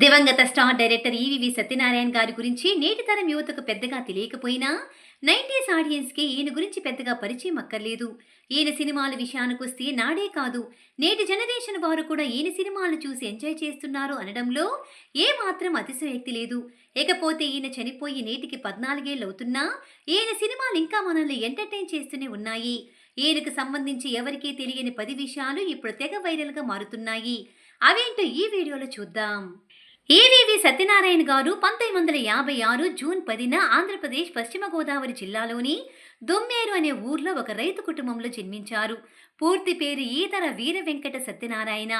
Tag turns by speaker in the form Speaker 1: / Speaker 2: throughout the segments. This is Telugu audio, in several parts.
Speaker 1: దివంగత స్టార్ డైరెక్టర్ ఈవివి సత్యనారాయణ గారి గురించి నేటి తరం యువతకు పెద్దగా తెలియకపోయినా నైంటీస్ ఆడియన్స్కి ఈయన గురించి పెద్దగా పరిచయం అక్కర్లేదు. ఈయన సినిమాల విషయానికొస్తే నాడే కాదు నేటి జనరేషన్ వారు కూడా ఈయన సినిమాలను చూసి ఎంజాయ్ చేస్తున్నారు అనడంలో ఏమాత్రం అతిశయక్తి అతిశయోక్తి లేదు. ఇకపోతే ఈయన చనిపోయి నేటికి పద్నాలుగేళ్ళు అవుతున్నా ఈయన సినిమాలు ఇంకా మనల్ని ఎంటర్టైన్ చేస్తూనే ఉన్నాయి. ఈయనకు సంబంధించి ఎవరికీ తెలియని పది విషయాలు ఇప్పుడు తెగ వైరల్గా మారుతున్నాయి. అవేంటో ఈ వీడియోలో చూద్దాం. ఏవివి సత్యనారాయణ గారు పంతొమ్మిది వందల యాభై ఆరు జూన్ పదిన ఆంధ్రప్రదేశ్ పశ్చిమ గోదావరి జిల్లాలోని దుమ్మేరు అనే ఊర్లో ఒక రైతు కుటుంబంలో జన్మించారు. పూర్తి పేరు ఈతర వీర వెంకట సత్యనారాయణ.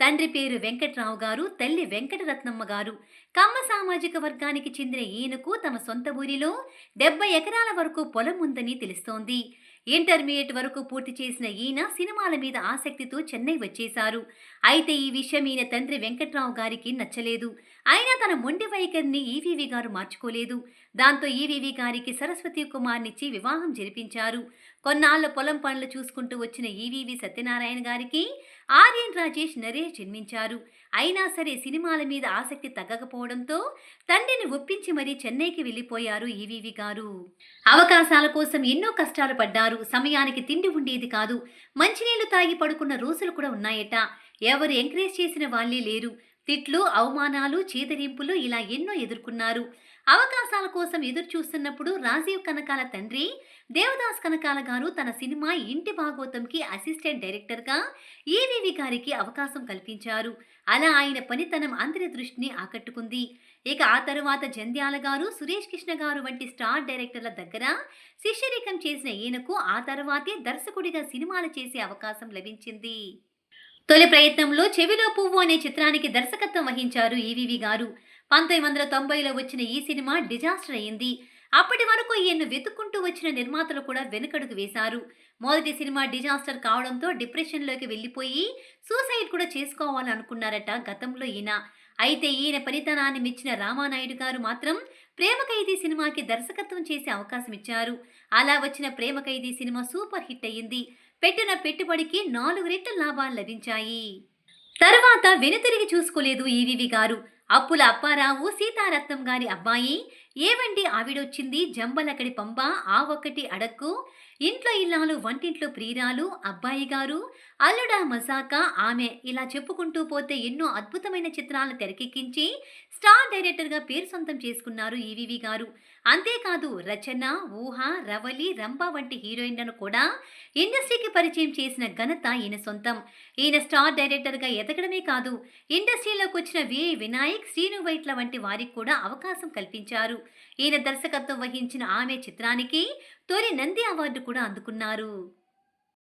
Speaker 1: తండ్రి పేరు వెంకట్రావు గారు తల్లి వెంకటరత్నమ్మ గారు. కమ్మ సామాజిక వర్గానికి చెందిన ఈయనకు తమ సొంత ఊరిలో డెబ్బై ఎకరాల వరకు పొలం ఉందని తెలుస్తోంది. ఇంటర్మీడియట్ వరకు పూర్తి చేసిన ఈయన సినిమాల మీద ఆసక్తితో చెన్నై వచ్చేశారు. అయితే ఈ విషయం ఈయన తండ్రి వెంకట్రావు గారికి నచ్చలేదు. అయినా తన మొండి వైఖరిని ఈవీవి గారు మార్చుకోలేదు. దాంతో ఈవీవి గారికి సరస్వతి కుమార్నిచ్చి వివాహం జరిపించారు. కొన్నాళ్ళ పొలం పనులు చూసుకుంటూ వచ్చిన ఈవీవి సత్యనారాయణ గారికి ఆర్యన్ రాజేష్ నరేష్ జన్మించారు. అయినా సరే సినిమాల మీద ఆసక్తి తగ్గకపోవడంతో తండ్రిని ఒప్పించి మరీ చెన్నైకి వెళ్ళిపోయారు ఈవీవి గారు. అవకాశాల కోసం ఎన్నో కష్టాలు పడ్డారు. సమయానికి తిండి ఉండేది కాదు. మంచినీళ్ళు తాగి పడుకున్న రోజులు కూడా ఉన్నాయట. ఎవరు ఎంకరేజ్ చేసిన వాళ్ళే లేరు. తిట్లు అవమానాలు చీదరింపులు ఇలా ఎన్నో ఎదుర్కొన్నారు. అవకాశాల కోసం ఎదురు చూస్తున్నప్పుడు రాజీవ్ కనకాల తండ్రి దేవదాస్ కనకాల గారు తన సినిమా ఇంటి భాగవతంకి అసిస్టెంట్ డైరెక్టర్గా ఈవీవి గారికి అవకాశం కల్పించారు. అలా ఆయన పనితనం అందరి దృష్టిని ఆకట్టుకుంది. ఇక ఆ తరువాత జంధ్యాల గారు సురేష్ కృష్ణ గారు వంటి స్టార్ డైరెక్టర్ల దగ్గర శిష్యరికం చేసిన ఈయనకు ఆ తర్వాతే దర్శకుడిగా సినిమాలు చేసే అవకాశం లభించింది. తొలి ప్రయత్నంలో చెవిలో పువ్వు అనే చిత్రానికి దర్శకత్వం వహించారు ఈవీవి గారు. పంతొమ్మిది వందల తొంభైలో వచ్చిన ఈ సినిమా డిజాస్టర్ అయింది అప్పటి వరకు ఈయన్ను వెతుక్కుంటూ వచ్చిన నిర్మాతలు కూడా వెనుకడుగు వేశారు. మొదటి సినిమా డిజాస్టర్ కావడంతో డిప్రెషన్లోకి వెళ్ళిపోయి సూసైడ్ కూడా చేసుకోవాలనుకున్నారట గతంలో ఈయన. అయితే ఈయన పరితనాన్ని మెచ్చిన రామానాయుడు గారు మాత్రం ప్రేమ ఖైదీ సినిమాకి దర్శకత్వం చేసే అవకాశం ఇచ్చారు. అలా వచ్చిన Prema Khaidi cinema super hit అయ్యింది. పెట్టిన పెట్టుబడికి నాలుగు రెట్ల లాభాలు లభించాయి. తర్వాత వెనుతిరిగి చూసుకోలేదు ఈవివి గారు. అప్పుల అప్పారావు సీతారత్నం గారి అబ్బాయి ఏవండి ఆవిడొచ్చింది జంబలకడి పంప ఆ ఒక్కటి అడక్కు ఇంట్లో ఇల్లాలు వంటింట్లో ప్రియురాలు అబ్బాయి గారు అల్లుడా మజాకా ఆమె ఇలా చెప్పుకుంటూ పోతే ఎన్నో అద్భుతమైన చిత్రాలను తెరకెక్కించి స్టార్ డైరెక్టర్గా పేరు సొంతం చేసుకున్నారు ఈవివి గారు. అంతేకాదు రచన ఊహ రవలి రంభ వంటి హీరోయిన్లను కూడా ఇండస్ట్రీకి పరిచయం చేసిన ఘనత ఈయన సొంతం. ఈయన స్టార్ డైరెక్టర్గా ఎదగడమే కాదు ఇండస్ట్రీలోకి వచ్చిన వి. వినాయక్ శ్రీను వైట్ల వంటి వారికి కూడా అవకాశం కల్పించారు. ఈయన దర్శకత్వం వహించిన ఆమె చిత్రానికి తొలి నంది అవార్డు కూడా అందుకున్నారు.